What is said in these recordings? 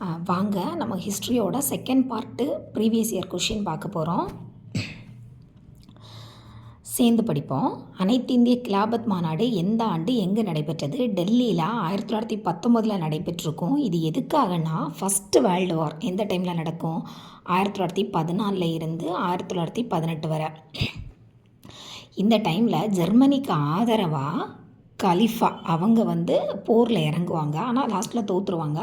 வாங்க நம்ம ஹிஸ்ட்ரியோட second part previous year question பார்க்க போகிறோம் சேர்ந்து படிப்போம். அனைத்து இந்திய கிலாபத் மாநாடு எந்த ஆண்டு எங்கே நடைபெற்றது? டெல்லியில் ஆயிரத்தி தொள்ளாயிரத்தி பத்தொம்போதில் நடைபெற்றிருக்கும். இது எதுக்காகனா ஃபஸ்ட்டு வேர்ல்டு வார் எந்த டைமில் நடக்கும்? ஆயிரத்தி தொள்ளாயிரத்தி பதினாலில் இருந்து ஆயிரத்தி தொள்ளாயிரத்தி பதினெட்டு வரை. இந்த டைமில் ஜெர்மனிக்கு ஆதரவாக கலிஃபா அவங்க வந்து போரில் இறங்குவாங்க. ஆனால் லாஸ்ட்டில் தோற்றுருவாங்க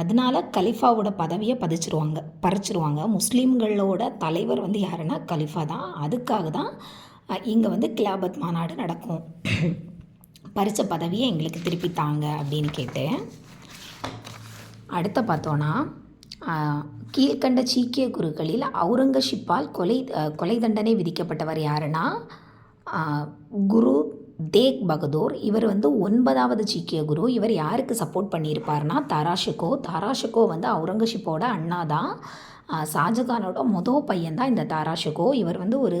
அதனால கலிஃபாவோட பதவியை பதிச்சிருவாங்க பறிச்சிருவாங்க. முஸ்லீம்களோட தலைவர் வந்து யாருன்னா கலிஃபா தான். அதுக்காக தான் இங்கே வந்து கிலாபத் மாநாடு நடக்கும். பறித்த பதவியை எங்களுக்கு திருப்பி தாங்க அப்படின்னு கேட்டேன். அடுத்த பார்த்தோன்னா கீழ்கண்ட சீக்கிய குருக்களில் அவுரங்கசீப்பால் கொலை கொலை தண்டனை விதிக்கப்பட்டவர் யாருன்னா குரு தேக் பகதூர். இவர் வந்து ஒன்பதாவது சீக்கிய குரு. இவர் யாருக்கு சப்போர்ட் பண்ணியிருப்பார்னா தாராஷிகோ தாராஷிகோ வந்து அவுரங்கசீப்போட அண்ணா தான். ஷாஜகானோட மொதல் பையன் தான் இந்த தாராஷிகோ இவர் வந்து ஒரு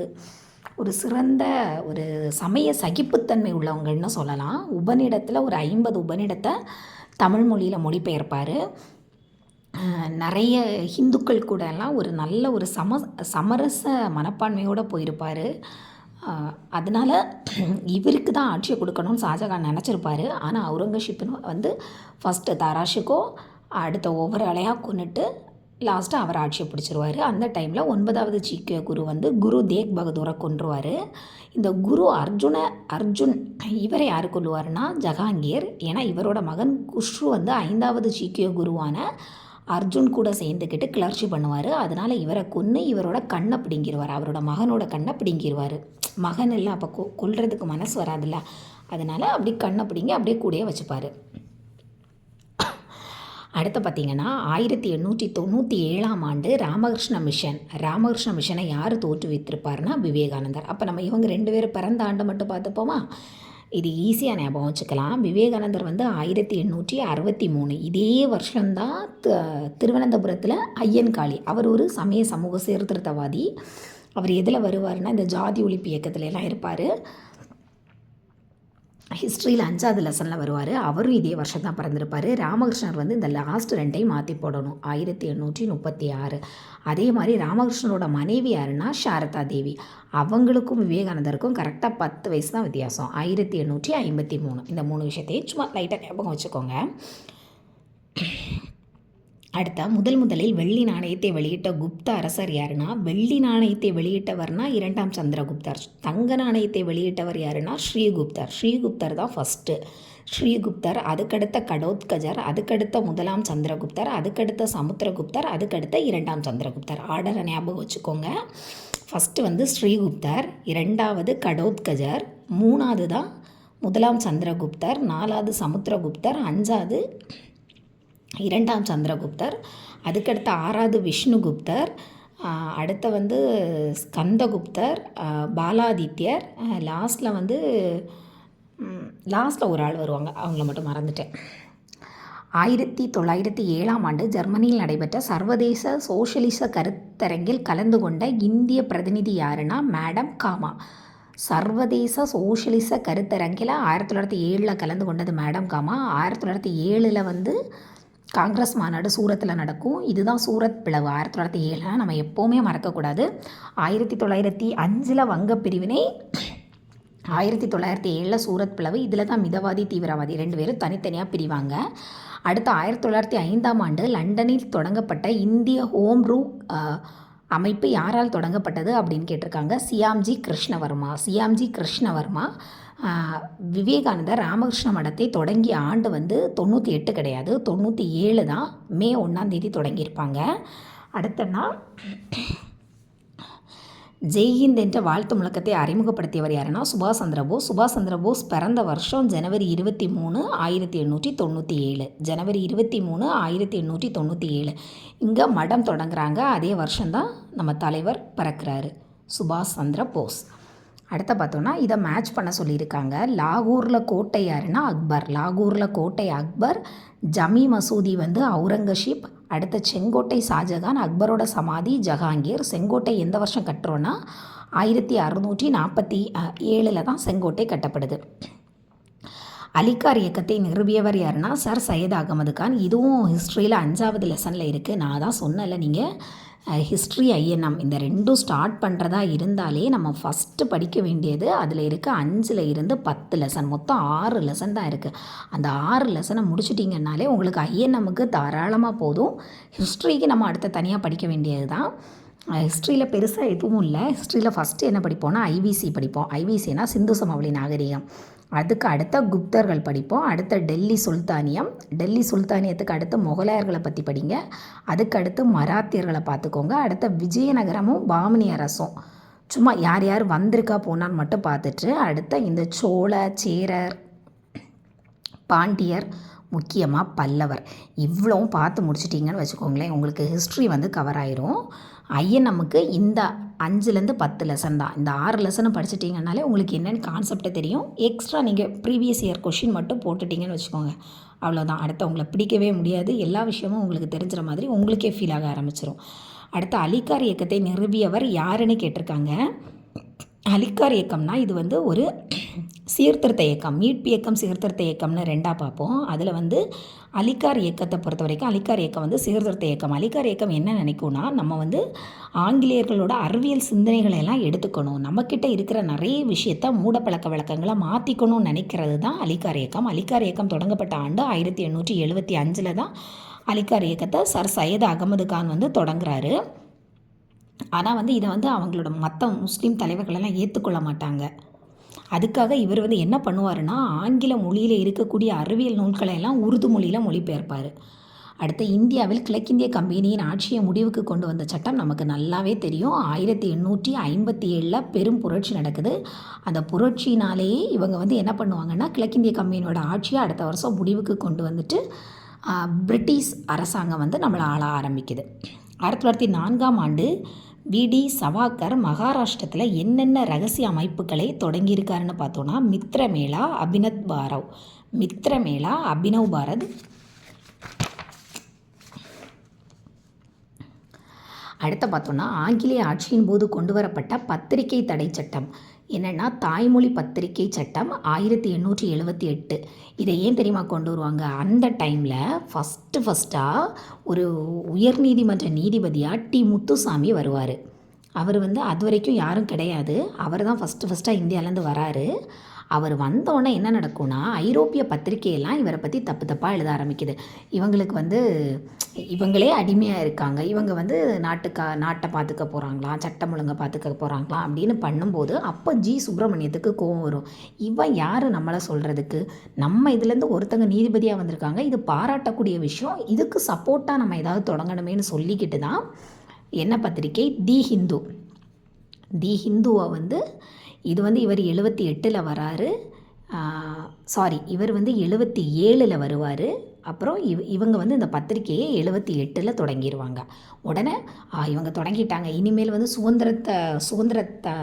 ஒரு சிறந்த ஒரு சமய சகிப்புத்தன்மை உள்ளவங்கன்னு சொல்லலாம். உபநிடத்தில் ஒரு ஐம்பது உபநிடத்தை தமிழ் மொழியில் மொழிபெயர்ப்பார். நிறைய ஹிந்துக்கள் கூட எல்லாம் ஒரு நல்ல ஒரு சம சமரச மனப்பான்மையோடு போயிருப்பார். அதனால் இவருக்கு தான் ஆட்சியை கொடுக்கணும்னு ஷாஜகான் நினச்சிருப்பாரு. ஆனால் அவுரங்கசீப்னு வந்து ஃபஸ்ட்டு தாராஷுக்கோ அடுத்த ஒவ்வொரு அலையாக கொண்டுட்டு லாஸ்ட்டாக அவர் ஆட்சியை பிடிச்சிருவார். அந்த டைமில் ஒன்பதாவது சீக்கிய குரு வந்து குரு தேக் பகதூரை கொன்றுவார். இந்த குரு அர்ஜுன அர்ஜுன் இவரை யார் கொள்ளுவார்னா ஜஹாங்கீர் ஏன்னா இவரோட மகன் குஷ்ரு வந்து ஐந்தாவது சீக்கிய குருவான அர்ஜுன் கூட சேர்ந்துக்கிட்டு கிளர்ச்சி பண்ணுவார். அதனால் இவரை கொன்று இவரோட கண்ணை பிடுங்கிடுவார் அவரோட மகனோட கண்ணை பிடுங்கிடுவார் மகன் எல்லாம் அப்போ கொ கொல்றதுக்கு மனசு வராதுல்ல. அதனால் அப்படி கண்ணை பிடிங்கி அப்படியே கூடயே வச்சுப்பார். அடுத்து பார்த்திங்கன்னா ஆயிரத்தி எண்ணூற்றி தொண்ணூற்றி ஏழாம் ஆண்டு ராமகிருஷ்ண மிஷன். ராமகிருஷ்ண மிஷனை யார் தோற்றுவித்திருப்பார்னா விவேகானந்தர். அப்போ நம்ம இவங்க ரெண்டு பேரும் பிறந்த ஆண்டை மட்டும் பார்த்துப்போமா? இது ஈஸியாக ஞாபகம் வச்சுக்கலாம். விவேகானந்தர் வந்து ஆயிரத்தி எண்ணூற்றி அறுபத்தி மூணு. இதே வருஷம்தான் திருவனந்தபுரத்தில் ஐயன்காளி அவர் ஒரு சமய சமூக சீர்திருத்தவாதி. அவர் எதில் வருவார்னா இந்த ஜாதி ஒழிப்பு இயக்கத்துலலாம் இருப்பார். ஹிஸ்ட்ரியில் அஞ்சாவது லெசனில் வருவார். அவரும் இதே வருஷம் தான் பிறந்திருப்பார். ராமகிருஷ்ணர் வந்து இந்த லாஸ்ட் ரெண்டையும் மாற்றி போடணும். ஆயிரத்தி எண்ணூற்றி முப்பத்தி ஆறு. அதே மாதிரி ராமகிருஷ்ணனோட மனைவி யாருன்னா சாரதா தேவி. அவங்களுக்கும் விவேகானந்தருக்கும் கரெக்டாக பத்து வயசு தான் வித்தியாசம். ஆயிரத்தி எண்ணூற்றி ஐம்பத்தி மூணு. இந்த மூணு விஷயத்தையும் சும்மா லைட்டாக ஞாபகம் வச்சுக்கோங்க. அடுத்த முதல் முதலில் வெள்ளி நாணயத்தை வெளியிட்ட குப்த அரசர் யாருன்னா வெள்ளி நாணயத்தை வெளியிட்டவர்னா இரண்டாம் சந்திரகுப்தர். தங்க நாணயத்தை வெளியிட்டவர் யாருன்னா ஸ்ரீகுப்தர். ஸ்ரீகுப்தர் தான் ஃபஸ்ட்டு ஸ்ரீகுப்தர் அதுக்கடுத்த கடோத்கஜர் அதுக்கடுத்த முதலாம் சந்திரகுப்தர் அதுக்கடுத்த சமுத்திரகுப்தர் அதுக்கடுத்த இரண்டாம் சந்திரகுப்தர். ஆர்டரை ஞாபகம் வச்சுக்கோங்க. ஃபஸ்ட்டு வந்து ஸ்ரீகுப்தர் இரண்டாவது கடோத்கஜர் மூணாவது தான் முதலாம் சந்திரகுப்தர் நாலாவது சமுத்திரகுப்தர் அஞ்சாவது இரண்டாம் சந்திரகுப்தர் அதுக்கடுத்த ஆறாவது விஷ்ணுகுப்தர் அடுத்த வந்து ஸ்கந்தகுப்தர் பாலாதித்யர் லாஸ்ட்டில் வந்து லாஸ்ட்டில் ஒரு ஆள் வருவாங்க. அவங்கள மட்டும் மறந்துட்டேன். ஆயிரத்தி தொள்ளாயிரத்தி ஏழாம் ஆண்டு ஜெர்மனியில் நடைபெற்ற சர்வதேச சோஷலிச கருத்தரங்கில் கலந்து கொண்ட இந்திய பிரதிநிதி யாருன்னா மேடம் காமா. சர்வதேச சோஷலிச கருத்தரங்கில் ஆயிரத்தி தொள்ளாயிரத்தி ஏழில் கலந்து கொண்டது மேடம் காமா. ஆயிரத்தி தொள்ளாயிரத்தி ஏழில் வந்து காங்கிரஸ் மாநாடு சூரத்தில் நடக்கும். இதுதான் சூரத் பிளவு. ஆயிரத்தி தொள்ளாயிரத்தி ஏழில் நம்ம எப்போவுமே மறக்கக்கூடாது. ஆயிரத்தி தொள்ளாயிரத்தி அஞ்சில் வங்க பிரிவினை ஆயிரத்தி தொள்ளாயிரத்தி ஏழில் சூரத் பிளவு. இதில் தான் மிதவாதி தீவிரவாதி ரெண்டு பேரும் தனித்தனியாக பிரிவாங்க. அடுத்து ஆயிரத்தி தொள்ளாயிரத்தி ஐந்தாம் ஆண்டு லண்டனில் தொடங்கப்பட்ட இந்திய ஹோம் ரூ அமைப்பு யாரால் தொடங்கப்பட்டது அப்படின்னு கேட்டிருக்காங்க? சியாம்ஜி கிருஷ்ணவர்மா. சியாம்ஜி கிருஷ்ணவர்மா. விவேகானந்தர் ராமகிருஷ்ண மடத்தை தொடங்கிய ஆண்டு வந்து தொண்ணூற்றி எட்டு கிடையாது. தொண்ணூற்றி ஏழு தான் மே ஒன்றாந்தேதி தொடங்கியிருப்பாங்க. அடுத்தன்னா ஜெய்ஹிந்த் என்ற வாழ்த்து முழக்கத்தை அறிமுகப்படுத்தியவர் யாருன்னா சுபாஷ் சந்திரபோஸ் சுபாஷ் சந்திர போஸ் பிறந்த வருஷம் ஜனவரி இருபத்தி மூணு ஆயிரத்தி எண்ணூற்றி தொண்ணூற்றி ஏழு. ஜனவரி இருபத்தி மூணு ஆயிரத்தி எண்ணூற்றி தொண்ணூற்றி ஏழு. இங்கே மடம் தொடங்குறாங்க. அதே வருஷம்தான் நம்ம தலைவர் பிறக்கிறாரு. சுபாஷ் சந்திர போஸ். அடுத்த பார்த்தோன்னா இதை மேட்ச் பண்ண சொல்லியிருக்காங்க. லாகூரில் கோட்டை யாருன்னா அக்பர். லாகூரில் கோட்டை அக்பர் ஜமி மசூதி வந்து அவுரங்கசீப் அடுத்த செங்கோட்டை ஷாஜகான் அக்பரோட சமாதி ஜஹாங்கீர். செங்கோட்டை எந்த வருஷம் கட்டுறோன்னா ஆயிரத்தி அறுநூற்றி நாற்பத்தி ஏழில் தான் செங்கோட்டை கட்டப்படுது. அலிகார் இயக்கத்தை நிறுவியவர் யாருன்னா சர் சையத் அகமது கான். இதுவும் ஹிஸ்ட்ரியில் அஞ்சாவது லெசனில் இருக்குது நான் தான் சொன்னல நீங்கள் ஹிஸ்ட்ரி ஐஎன்எம் இந்த ரெண்டும் ஸ்டார்ட் பண்ணுறதா இருந்தாலே நம்ம ஃபஸ்ட்டு படிக்க வேண்டியது அதில் இருக்க அஞ்சில் இருந்து பத்து லெசன் மொத்தம் ஆறு லெசன் தான் இருக்குது அந்த ஆறு லெசனை முடிச்சிட்டிங்கன்னாலே உங்களுக்கு ஐஎன்எம்முக்கு தாராளமாக போதும். ஹிஸ்ட்ரிக்கு நம்ம அடுத்த தனியாக படிக்க வேண்டியது தான். ஹிஸ்ட்ரியில் பெருசாக எதுவும் இல்லை. ஹிஸ்ட்ரியில் ஃபஸ்ட்டு என்ன படிப்போம்னா ஐவிசி படிப்போம். ஐவிசினா சிந்து சமவெளி நாகரிகம். அதுக்கு அடுத்த குப்தர்கள் படிப்போம். அடுத்த டெல்லி சுல்தானியம். டெல்லி சுல்தானியத்துக்கு அடுத்து முகலாயர்களை பற்றி படிங்க. அதுக்கு அடுத்து மராத்தியர்களை பார்த்துக்கோங்க. அடுத்த விஜயநகரமும் பாமினி அரசும். சும்மா யார் யார் வந்திருக்கா போனான்னு மட்டும் பார்த்துட்டு அடுத்த இந்த சோழ சேரர் பாண்டியர் முக்கியமாக பல்லவர். இவ்வளவும் பார்த்து முடிச்சிட்டிங்கன்னு வச்சுக்கோங்களேன். உங்களுக்கு ஹிஸ்ட்ரி வந்து கவர் ஆயிரும். ஐயன் நமக்கு இந்த அஞ்சுலேருந்து பத்து லெசன் தான். இந்த ஆறு லெசனும் படிச்சிட்டிங்கனாலே உங்களுக்கு என்னென்னு கான்செப்டே தெரியும். எக்ஸ்ட்ரா நீங்கள் ப்ரீவியஸ் இயர் கொஷின் மட்டும் போட்டுட்டிங்கன்னு வச்சுக்கோங்க. அவ்வளோதான் அடுத்து உங்களை பிடிக்கவே முடியாது. எல்லா விஷயமும் உங்களுக்கு தெரிஞ்சிற மாதிரி உங்களுக்கே ஃபீல் ஆக ஆரம்பிச்சிரும். அடுத்து அலிகார் இயக்கத்தை நிறுவியவர் யாருன்னு கேட்டிருக்காங்க. அலிக்கார் இயக்கம்னா இது வந்து ஒரு சீர்திருத்த இயக்கம் மீட்பு இயக்கம் சீர்திருத்த இயக்கம்னு ரெண்டாக பார்ப்போம். அதில் வந்து அலிகார் இயக்கத்தை பொறுத்த வரைக்கும் அலிக்கார் இயக்கம் வந்து சீர்திருத்த இயக்கம். அலிகார் இயக்கம் என்ன நினைக்கும்னா நம்ம வந்து ஆங்கிலேயர்களோட அறிவியல் சிந்தனைகளை எல்லாம் எடுத்துக்கணும். நம்மக்கிட்ட இருக்கிற நிறைய விஷயத்த மூடப்பழக்க வழக்கங்களை மாற்றிக்கணும்னு நினைக்கிறது தான் அலிகார் இயக்கம். அலிகார் இயக்கம் தொடங்கப்பட்ட ஆண்டு ஆயிரத்தி எண்ணூற்றி எழுபத்தி அஞ்சில் தான் அலிகார் இயக்கத்தை சர் சையத் அகமது கான் வந்து தொடங்குறாரு. ஆனால் வந்து இதை வந்து அவங்களோட மற்ற முஸ்லீம் தலைவர்களெல்லாம் ஏற்றுக்கொள்ள மாட்டாங்க. அதுக்காக இவர் வந்து என்ன பண்ணுவாருன்னா ஆங்கில மொழியில் இருக்கக்கூடிய அறிவியல் நூல்களை எல்லாம் உருது மொழியில் மொழிபெயர்ப்பார். அடுத்து இந்தியாவில் கிழக்கிந்திய கம்பெனியின் ஆட்சியை முடிவுக்கு கொண்டு வந்த சட்டம் நமக்கு நல்லாவே தெரியும். ஆயிரத்தி எண்ணூற்றி ஐம்பத்தி ஏழில் பெரும் புரட்சி நடக்குது. அந்த புரட்சினாலேயே இவங்க வந்து என்ன பண்ணுவாங்கன்னா கிழக்கிந்திய கம்பெனியோட ஆட்சியை அடுத்த வருஷம் முடிவுக்கு கொண்டு வந்துட்டு பிரிட்டிஷ் அரசாங்கம் வந்து நம்மளை ஆள ஆரம்பிக்குது. ஆயிரத்தி தொள்ளாயிரத்தி நான்காம் ஆண்டு விடி சவாக்கர் மகாராஷ்டிரத்தில் என்னென்ன ரகசிய அமைப்புகளை தொடங்கியிருக்காருன்னு பார்த்தோன்னா மித்ரமேளா அபினத் பாரவ். மித்ரமேளா அபினவ் பாரத். அடுத்து பார்த்தோன்னா ஆங்கிலேய ஆட்சியின் போது கொண்டு வரப்பட்ட பத்திரிகை தடை சட்டம். என்னென்னா தாய்மொழி பத்திரிகை சட்டம் ஆயிரத்தி எண்ணூற்றி எழுபத்தி எட்டு. இதை ஏன் தெரியுமா கொண்டு வருவாங்க? அந்த டைமில் ஃபஸ்ட்டு ஃபஸ்ட்டாக ஒரு உயர்நீதிமன்ற நீதிபதியாக டி முத்துசாமி வருவார். அவர் வந்து அது வரைக்கும் யாரும் கிடையாது. அவர் தான் ஃபஸ்ட்டு ஃபஸ்ட்டாக இந்தியாவிலேருந்து வராரு. அவர் வந்தோடனே என்ன நடக்கும்னா ஐரோப்பிய பத்திரிகையெல்லாம் இவரை பற்றி தப்பு தப்பாக எழுத ஆரம்பிக்குது. இவங்களுக்கு வந்து இவங்களே அடிமையாக இருக்காங்க. இவங்க வந்து நாட்டுக்கா நாட்டை பார்த்துக்க போகிறாங்களாம் சட்டம் ஒழுங்கை பார்த்துக்க போகிறாங்களாம் அப்படின்னு பண்ணும்போது அப்போ ஜி. சுப்பிரமணியத்துக்கு கோவம் வரும். இவன் யார் நம்மளை சொல்கிறதுக்கு நம்ம இதுலேருந்து ஒருத்தங்க நீதிபதியாக வந்திருக்காங்க. இது பாராட்டக்கூடிய விஷயம். இதுக்கு சப்போர்ட்டாக நம்ம ஏதாவது தொடங்கணுமேனு சொல்லிக்கிட்டு தான் என்ன பத்திரிக்கை தி ஹிந்து. தி ஹிந்துவை வந்து இது வந்து இவர் எழுபத்தி எட்டில் வராரு. சாரி இவர் வந்து எழுபத்தி ஏழில் வருவார். அப்புறம் இவ் இவங்க வந்து இந்த பத்திரிக்கையை எழுபத்தி எட்டில் தொடங்கிடுவாங்க உடனே இவங்க தொடங்கிட்டாங்க. இனிமேல் வந்து சுதந்திரத்தை சுதந்திரத்தை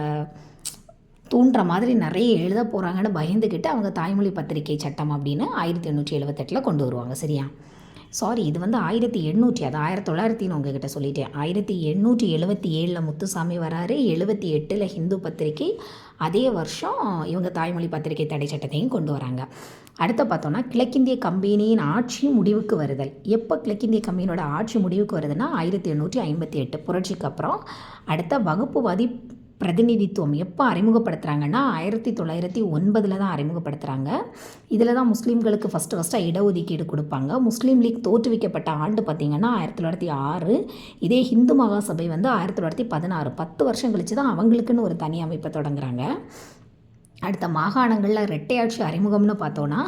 தூண்டுற மாதிரி நிறைய எழுத போகிறாங்கன்னு பயந்துக்கிட்டு அவங்க தாய்மொழி பத்திரிகை சட்டம் அப்படின்னு ஆயிரத்தி எண்ணூற்றி எழுபத்தெட்டில் கொண்டு வருவாங்க. சரியா? சாரி இது வந்து ஆயிரத்தி எண்ணூற்றி அது ஆயிரத்தி தொள்ளாயிரத்தின்னு உங்ககிட்ட சொல்லிட்டேன். ஆயிரத்தி எண்ணூற்றி எழுபத்தி ஏழில் முத்துசாமி வராரு எழுபத்தி எட்டில் ஹிந்து பத்திரிகை அதே வருஷம் இவங்க தாய்மொழி பத்திரிகை தடை சட்டத்தையும் கொண்டு வராங்க. அடுத்து பார்த்தோன்னா கிழக்கிந்திய கம்பெனியின் ஆட்சி முடிவுக்கு வருதல். எப்போ கிழக்கிந்திய கம்பெனியோட ஆட்சி முடிவுக்கு வருதுன்னா ஆயிரத்தி எண்ணூற்றி ஐம்பத்தி எட்டு புரட்சிக்கு அப்புறம். அடுத்த வகுப்புவாதி பிரதிநிதித்துவம் எப்போ அறிமுகப்படுத்துகிறாங்கன்னா ஆயிரத்தி தொள்ளாயிரத்தி ஒன்பதில் தான் அறிமுகப்படுத்துகிறாங்க இதில் தான் முஸ்லீம்களுக்கு ஃபஸ்ட்டு ஃபஸ்ட்டாக இடஒதுக்கீடு கொடுப்பாங்க. முஸ்லீம் லீக் தோற்றுவிக்கப்பட்ட ஆண்டு பார்த்திங்கன்னா ஆயிரத்தி தொள்ளாயிரத்தி ஆறு. இதே ஹிந்து மகாசபை வந்து ஆயிரத்தி தொள்ளாயிரத்தி பதினாறு. பத்து வருஷம் கழித்து தான் அவங்களுக்குன்னு ஒரு தனி அமைப்பை தொடங்குறாங்க. அடுத்த மாகாணங்களில் ரெட்டையாட்சி அறிமுகம்னு பார்த்தோன்னா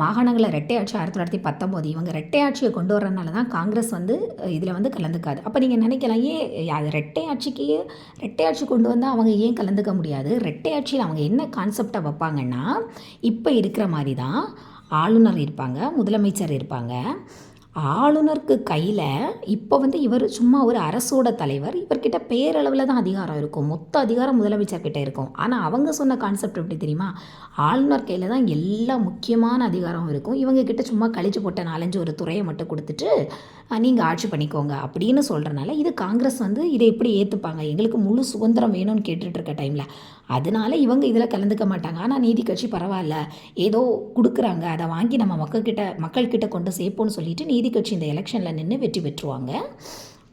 மாகாணங்களில் ரெட்டையாட்சி ஆயிரத்தி தொள்ளாயிரத்தி பத்தொம்போது இவங்க ரெட்டையாட்சியை கொண்டு வரனால தான் காங்கிரஸ் வந்து இதில் வந்து கலந்துக்காது. அப்போ நீங்கள் நினைக்கலாம் ஏன் அது ரெட்டையாட்சி கொண்டு வந்தால் அவங்க ஏன் கலந்துக்க முடியாது? ரெட்டையாட்சியில் அவங்க என்ன கான்செப்டை வைப்பாங்கன்னா இப்போ இருக்கிற மாதிரி தான் ஆளுநர் இருப்பாங்க முதலமைச்சர் இருப்பாங்க. ஆளுநருக்கு கையில் இப்போ வந்து இவர் சும்மா ஒரு அரசோட தலைவர் இவர்கிட்ட பேரளவில் தான் அதிகாரம் இருக்கும். மொத்த அதிகாரம் முதலமைச்சர்கிட்ட இருக்கும். ஆனால் அவங்க சொன்ன கான்செப்ட் எப்படி தெரியுமா? ஆளுநர் கையில் தான் எல்லா முக்கியமான அதிகாரம் இருக்கும். இவங்க கிட்ட சும்மா கழிச்சு போட்ட நாலஞ்சு ஒரு துறையை மட்டும் கொடுத்துட்டு நீங்கள் ஆட்சி பண்ணிக்கோங்க அப்படின்னு சொல்கிறனால இது காங்கிரஸ் வந்து இதை எப்படி ஏற்றுப்பாங்க எங்களுக்கு முழு சுதந்திரம் வேணும்னு கேட்டுட்ருக்க டைமில் அதனால இவங்க இதில் கலந்துக்க மாட்டாங்க. ஆனால் நீதி கட்சி பரவாயில்ல. ஏதோ கொடுக்குறாங்க. அதை வாங்கி நம்ம மக்கள்கிட்ட மக்கள்கிட்ட கொண்டு சேர்ப்போம்னு சொல்லிட்டு நீதி கட்சி இந்த எலெக்ஷனில் நின்று வெற்றி பெற்றுவாங்க.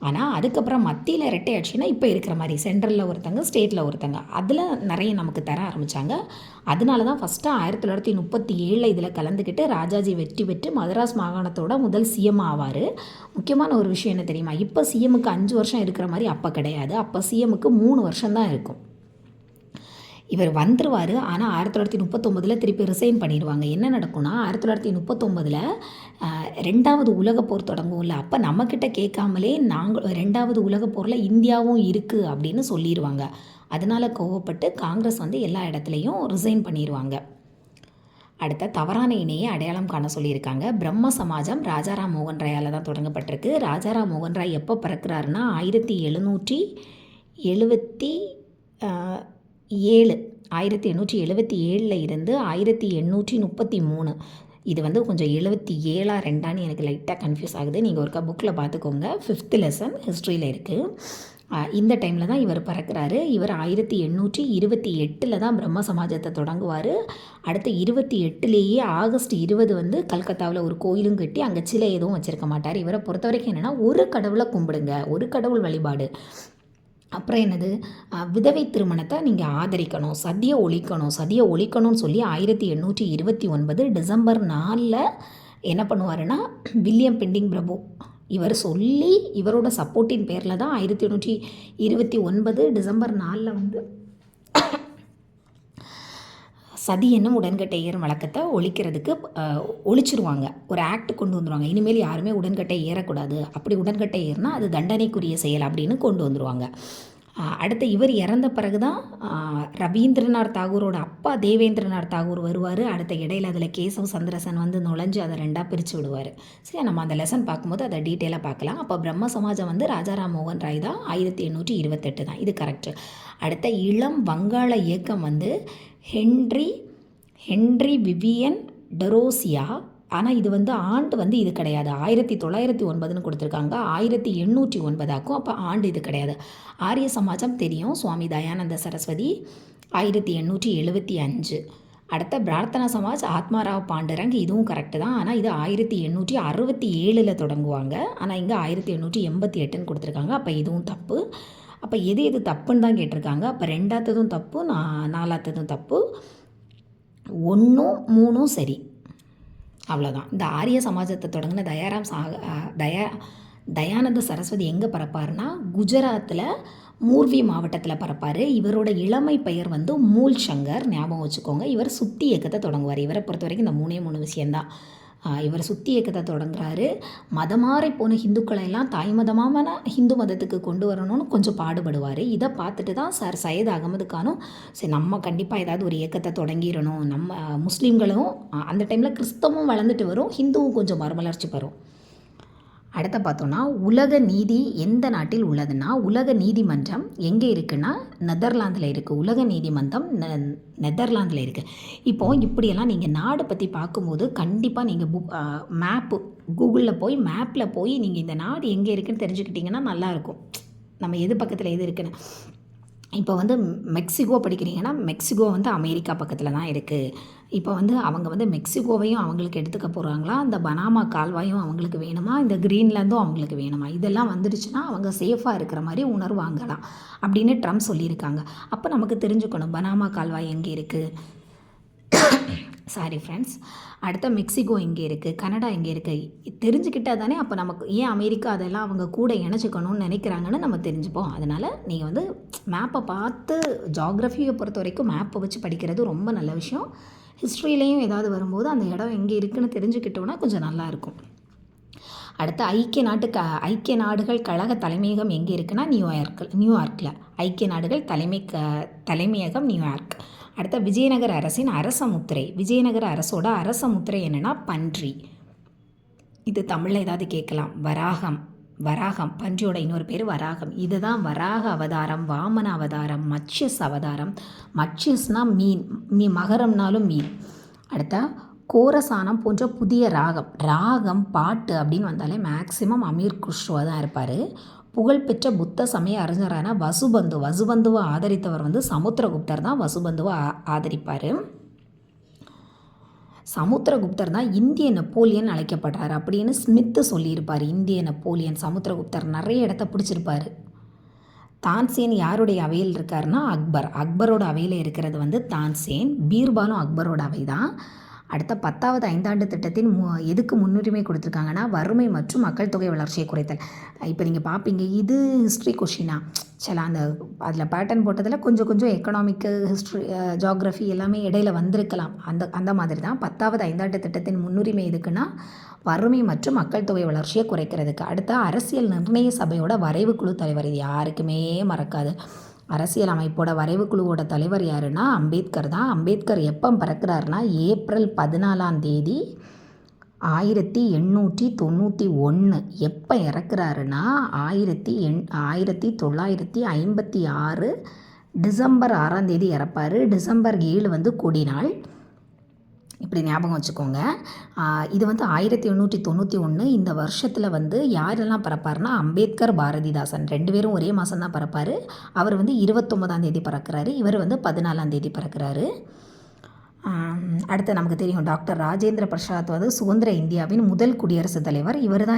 ஆனால் அதுக்கப்புறம் மத்தியில் இரட்டை ஆட்சினா இப்போ இருக்கிற மாதிரி சென்ட்ரலில் ஒருத்தங்க ஸ்டேட்டில் ஒருத்தங்க. அதில் நிறைய நமக்கு தர ஆரம்பித்தாங்க அதனால தான் ஃபஸ்ட்டு ஆயிரத்தி தொள்ளாயிரத்தி முப்பத்தி ஏழில் இதில் கலந்துக்கிட்டு ராஜாஜி வெற்றி பெற்று மதராஸ் மாகாணத்தோட முதல் சிஎம் ஆவார். முக்கியமான ஒரு விஷயம் என்ன தெரியுமா? இப்போ சிஎம்முக்கு அஞ்சு வருஷம் இருக்கிற மாதிரி அப்போ கிடையாது. அப்போ சிஎம்முக்கு மூணு வருஷம் தான் இருக்கும். இவர் வந்துருவார். ஆனால் ஆயிரத்தி தொள்ளாயிரத்தி முப்பத்தொம்பதில் திருப்பி ரிசைன் பண்ணிடுவாங்க. என்ன நடக்கும்னா ஆயிரத்தி தொள்ளாயிரத்தி முப்பத்தொம்பதில் ரெண்டாவது உலகப் போர் தொடங்கும்ல. அப்போ நம்மக்கிட்ட கேட்காமலே நாங்கள் ரெண்டாவது உலகப் போரில் இந்தியாவும் இருக்குது அப்படின்னு சொல்லிடுவாங்க அதனால் கோவப்பட்டு காங்கிரஸ் வந்து எல்லா இடத்துலையும் ரிசைன் பண்ணிடுவாங்க அடுத்த தவறான இணையை அடையாளம் காண சொல்லியிருக்காங்க. பிரம்ம சமாஜம் ராஜாராம் மோகன் ராயால் தான் தொடங்கப்பட்டிருக்கு. ராஜாராம் மோகன் ராய் எப்போ பிறக்கிறாருன்னா ஆயிரத்தி எழுநூற்றி எழுபத்தி ஏழு. ஆயிரத்தி எண்ணூற்றி எழுபத்தி ஏழில் இருந்து ஆயிரத்தி எண்ணூற்றி முப்பத்தி மூணு. இது வந்து கொஞ்சம் எழுபத்தி ஏழா ரெண்டான்னு எனக்கு லைட்டாக கன்ஃபியூஸ் ஆகுது. நீங்கள் ஒருக்கா புக்கில் பார்த்துக்கோங்க ஃபிஃப்த் லெசன் ஹிஸ்ட்ரியில் இருக்குது இந்த டைமில் தான் இவர் பிறக்கிறாரு. இவர் ஆயிரத்தி எண்ணூற்றி இருபத்தி எட்டில் தான் பிரம்ம சமாஜத்தை தொடங்குவார். அடுத்த இருபத்தி எட்டுலேயே ஆகஸ்ட் இருபது வந்து கல்கத்தாவில் ஒரு கோயிலும் கட்டி அங்கே சிலை எதுவும் வச்சுருக்க மாட்டார். இவரை பொறுத்த வரைக்கும் என்னென்னா ஒரு கடவுளை கும்பிடுங்க. ஒரு கடவுள் வழிபாடு. அப்புறம் என்னது? விதவை திருமணத்தை நீங்கள் ஆதரிக்கணும் சதியை ஒழிக்கணும் சதியை ஒழிக்கணும்னு சொல்லி ஆயிரத்தி எண்ணூற்றி இருபத்தி ஒன்பது டிசம்பர் நாலில் என்ன பண்ணுவாருன்னா வில்லியம் பெண்டிங் பிரபு. இவர் சொல்லி இவரோட சப்போர்ட்டின் பேரில் தான் ஆயிரத்தி எண்ணூற்றி இருபத்தி ஒன்பது டிசம்பர் நாலில் வந்து சதி என்னும் உடன்கட்டை ஏறும் வழக்கத்தை ஒழிக்கிறதுக்கு ஒழிச்சிருவாங்க. ஒரு ஆக்ட் கொண்டு வந்துருவாங்க. இனிமேல் யாருமே உடன்கட்டை ஏறக்கூடாது. அப்படி உடன்கட்டை ஏறினா அது தண்டனைக்குரிய செயல் அப்படின்னு கொண்டு வந்துருவாங்க. அடுத்து இவர் இறந்த பிறகு தான் ரவீந்திரநாத் தாகூரோட அப்பா தேவேந்திரநாத் தாகூர் வருவார். அடுத்த இடையில அதில் கேசவ் சந்திரசன் வந்து நுழைஞ்சு அதை ரெண்டாக பிரித்து விடுவார். சரி நம்ம அந்த லெசன் பார்க்கும்போது அதை டீட்டெயிலாக பார்க்கலாம். அப்போ பிரம்ம சமாஜம் வந்து ராஜாராம் மோகன் ராய் தான். ஆயிரத்தி எண்ணூற்றி இருபத்தெட்டு தான். இது கரெக்டு அடுத்த இளம் வங்காள இயக்கம் வந்து ஹென்றி ஹென்றி விவியன் டெரோசியா. ஆனால் இது வந்து ஆண்டு வந்து இது கிடையாது. ஆயிரத்தி தொள்ளாயிரத்தி ஒன்பதுன்னு கொடுத்துருக்காங்க. ஆயிரத்தி எண்ணூற்றி ஒன்பதாக்கும் அப்போ ஆண்டு இது கிடையாது. ஆரிய சமாஜம் தெரியும். சுவாமி தயானந்த சரஸ்வதி ஆயிரத்தி எண்ணூற்றி எழுபத்தி அஞ்சு. அடுத்த பிரார்த்தனா சமாஜ் ஆத்மாராவ் பாண்டரங் இதுவும் கரெக்டு தான். ஆனால் இது ஆயிரத்தி எண்ணூற்றி அறுபத்தி ஏழில் தொடங்குவாங்க. ஆனால் இங்கே ஆயிரத்தி எண்ணூற்றி எண்பத்தி எட்டுன்னு கொடுத்துருக்காங்க. அப்போ இதுவும் தப்பு. அப்போ எது எது தப்புன்னு தான் கேட்டிருக்காங்க. அப்போ ரெண்டாத்ததும் தப்பு நான் நாலாத்ததும் தப்பு. ஒன்றும் மூணும் சரி. அவ்வளோதான் இந்த ஆரிய சமாஜத்தை தொடங்கின தயாராம் சா தயா தயானந்த சரஸ்வதி எங்கே பிறப்பாருன்னா குஜராத்தில் மூர்வி மாவட்டத்தில் பிறப்பார் இவரோட இளமை பெயர் வந்து மூல் சங்கர் ஞாபகம் வச்சுக்கோங்க. இவர் சுத்தி இயக்கத்தை தொடங்குவார். இவரை பொறுத்த வரைக்கும் இந்த மூணே மூணு விஷயந்தான் இவர் சுத்தி இயக்கத்தை தொடங்குறாரு. மதமாறி போன ஹிந்துக்களை எல்லாம் தாய் மதமான ஹிந்து மதத்துக்கு கொண்டு வரணும்னு கொஞ்சம் பாடுபடுவார். இதை பார்த்துட்டு தான் சார் சையத் அகமது கானும் சரி நம்ம கண்டிப்பாக ஏதாவது ஒரு இயக்கத்தை தொடங்கிடணும். நம்ம முஸ்லீம்களும் அந்த டைமில் கிறிஸ்தவமும் வளர்ந்துட்டு வரும் ஹிந்துவும் கொஞ்சம் மறுமலர்ச்சி பெறும். அடுத்த பார்த்தோன்னா உலக நீதி எந்த நாட்டில் உள்ளதுன்னா உலக நீதிமன்றம் எங்கே இருக்குன்னா நெதர்லாந்தில் இருக்குது உலக நீதிமன்றம் நெ நெதர்லாந்தில் இருக்குது இப்போ இப்படியெல்லாம் நீங்கள் நாடு பற்றி பார்க்கும்போது கண்டிப்பாக நீங்கள் புக் மேப்பு கூகுளில் போய் மேப்பில் போய் நீங்கள் இந்த நாடு எங்கே இருக்குன்னு தெரிஞ்சுக்கிட்டிங்கன்னா நல்லாயிருக்கும் நம்ம எது பக்கத்தில் எது இருக்குன்னு. இப்போ வந்து மெக்சிகோ படிக்கிறீங்கன்னா மெக்சிகோ வந்து அமெரிக்கா பக்கத்தில் தான் இருக்குது இப்போ வந்து அவங்க வந்து மெக்சிகோவையும் அவங்களுக்கு எடுத்துக்க போகிறாங்களா அந்த பனாமா கால்வாயும் அவங்களுக்கு வேணுமா? இந்த க்ரீன்லேருந்தும் அவங்களுக்கு வேணுமா? இதெல்லாம் வந்துடுச்சுன்னா அவங்க சேஃபாக இருக்கிற மாதிரி உணர்வாங்கலாம் அப்படின்னு ட்ரம்ப் சொல்லியிருக்காங்க. அப்போ நமக்கு தெரிஞ்சுக்கணும் பனாமா கால்வாய் எங்கே இருக்குது சாரி ஃப்ரெண்ட்ஸ் அடுத்த மெக்சிகோ எங்கே இருக்குது கனடா எங்கே இருக்குது தெரிஞ்சுக்கிட்டால் தானே அப்போ நமக்கு ஏன் அமெரிக்கா அதெல்லாம் அவங்க கூட இணைச்சிக்கணும்னு நினைக்கிறாங்கன்னு நம்ம தெரிஞ்சுப்போம். அதனால் நீங்கள் வந்து மேப்பை பார்த்து ஜாகிரஃபியை பொறுத்த வரைக்கும் மேப்பை வச்சு படிக்கிறது ரொம்ப நல்ல விஷயம். ஹிஸ்ட்ரியிலையும் ஏதாவது வரும்போது அந்த இடம் எங்கே இருக்குன்னு தெரிஞ்சுக்கிட்டோன்னா கொஞ்சம் நல்லாயிருக்கும் அடுத்து ஐக்கிய நாட்டு க ஐக்கிய நாடுகள் கழக தலைமையகம் எங்கே இருக்குன்னா நியூயார்க் நியூயார்க்கில் ஐக்கிய நாடுகள் தலைமை க தலைமையகம் நியூயார்க். அடுத்த விஜயநகர அரசின் அரச முத்திரை. விஜயநகர அரசோட அரச முத்திரை என்னென்னா பன்றி. இது தமிழில் ஏதாவது கேட்கலாம். வராகம். வராகம் பன்றியோட இன்னொரு பேர் வராகம். இதுதான் வராக அவதாரம் வாமன அவதாரம் மச்சியஸ் அவதாரம். மத்ஸ்யஸ்னா மீன் மீ மகரம்னாலும் மீன். அடுத்த கோரசானம் போன்ற புதிய ராகம். ராகம் பாட்டு அப்படின்னு வந்தாலே மேக்சிமம் அமீர் குஷ்வா தான் இருப்பார். புகழ்பெற்ற புத்த சமய அறிஞரான வசுபந்து. வசுபந்துவை ஆதரித்தவர் வந்து சமுத்திரகுப்தர் தான். வசுபந்துவை ஆதரிப்பார். சமுத்திரகுப்தர் தான் இந்திய நெப்போலியன் அழைக்கப்படுறார் அப்படின்னு ஸ்மித்து சொல்லியிருப்பார். இந்திய நெப்போலியன் சமுத்திரகுப்தர் நிறைய இடத்த பிடிச்சிருப்பார். தான்சேன் யாருடைய அவையில் இருக்காருன்னா அக்பர். அக்பரோட அவையில் இருக்கிறது வந்து தான்சேன் பீர்பாலும் அக்பரோட அவை தான் அடுத்த பத்தாவது ஐந்தாண்டு திட்டத்தின் மு எதுக்கு முன்னுரிமை கொடுத்துருக்காங்கன்னா வறுமை மற்றும் மக்கள் தொகை வளர்ச்சியை குறைத்தல். இப்போ நீங்கள் பார்ப்பீங்க இது ஹிஸ்ட்ரி கொஷினா சில அந்த அதில் பேட்டர்ன் போட்டதில் கொஞ்சம் கொஞ்சம் எக்கனாமிக்கு ஹிஸ்ட்ரி ஜாகிரஃபி எல்லாமே இடையில வந்திருக்கலாம். அந்த அந்த மாதிரி தான் பத்தாவது ஐந்தாண்டு திட்டத்தின் முன்னுரிமை எதுக்குன்னா வறுமை மற்றும் மக்கள் தொகை வளர்ச்சியை குறைக்கிறதுக்கு. அடுத்த அரசியல் நிர்ணய சபையோட வரைவு குழு தலைவர் இது யாருக்குமே மறக்காது. அரசியல் அமைப்போட வரைவு குழுவோட தலைவர் யாருன்னா அம்பேத்கர் தான். அம்பேத்கர் எப்போ பிறக்கிறாருன்னா ஏப்ரல் பதினாலாம் தேதி ஆயிரத்தி எண்ணூற்றி தொண்ணூற்றி ஒன்று எப்போ இறக்குறாருன்னா ஆயிரத்தி எண் ஆயிரத்தி தொள்ளாயிரத்தி ஐம்பத்தி ஆறு டிசம்பர் ஆறாம் தேதி இறப்பார். டிசம்பர் ஏழு வந்து கொடி நாள் இப்படி ஞாபகம் வச்சுக்கோங்க. இது வந்து ஆயிரத்தி எண்ணூற்றி தொண்ணூற்றி ஒன்று இந்த வருஷத்தில் வந்து யாரெல்லாம் பிறப்பாருன்னா அம்பேத்கர் பாரதிதாசன். ரெண்டு பேரும் ஒரே மாதம் தான் பிறப்பார். அவர் வந்து இருபத்தொம்பதாம் தேதி பிறக்கிறாரு. இவர் வந்து பதினாலாம் தேதி பிறக்கிறாரு. அடுத்து நமக்கு தெரியும் டாக்டர் ராஜேந்திர பிரசாத் வந்து சுதந்திர இந்தியாவின் முதல் குடியரசுத் தலைவர். இவர் தான்